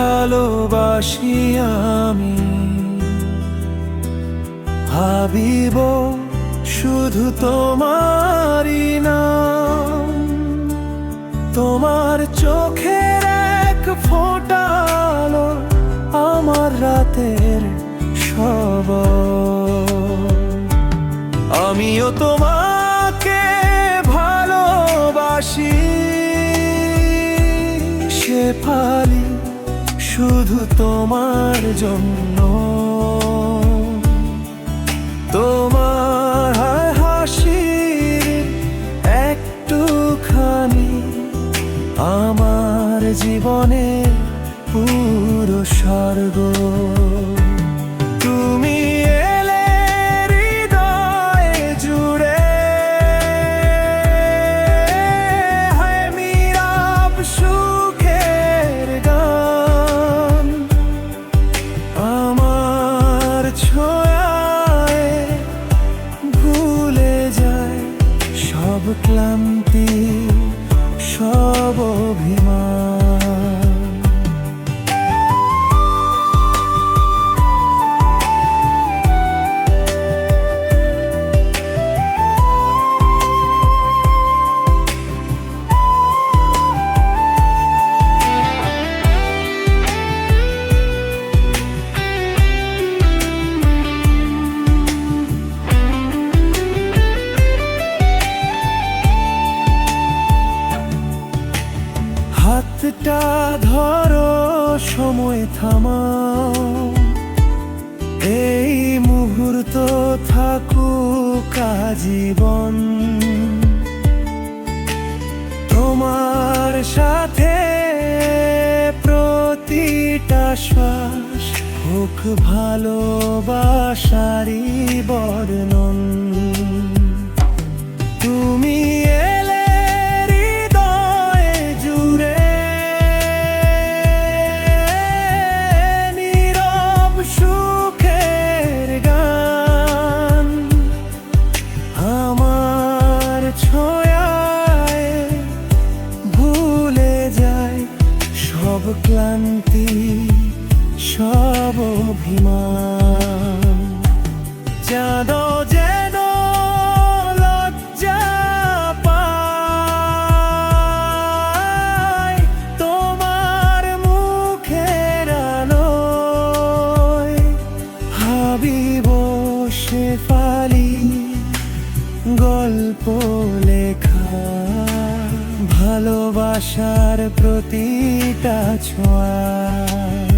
ভালোবাসি আমি। ভাবিব শুধু তোমারই নাম। তোমার চোখের এক ফোটালো আমার রাতের সব আমিও তোমাকে শুধু তোমার জন্য। তোমার হাসির একটুখানি আমার জীবনে পুরো স্বর্গ। ক্লান্তি সব অভিমান। হাতটা ধরো সময় থামাও। এই মুহূর্ত থাকুক আজীবন। তোমার সাথে প্রতিটা শ্বাস হোক ভালোবাসারি বর্ণন। তুমি এলে ক্লান্তি সব অভিমান। চাঁদ যেন লজ্জা পায় তোমার মুখের আলোয়। হাবিব শেফালি গল্প লেখা। ভালোবাসার প্রতিটা ছোঁয়া।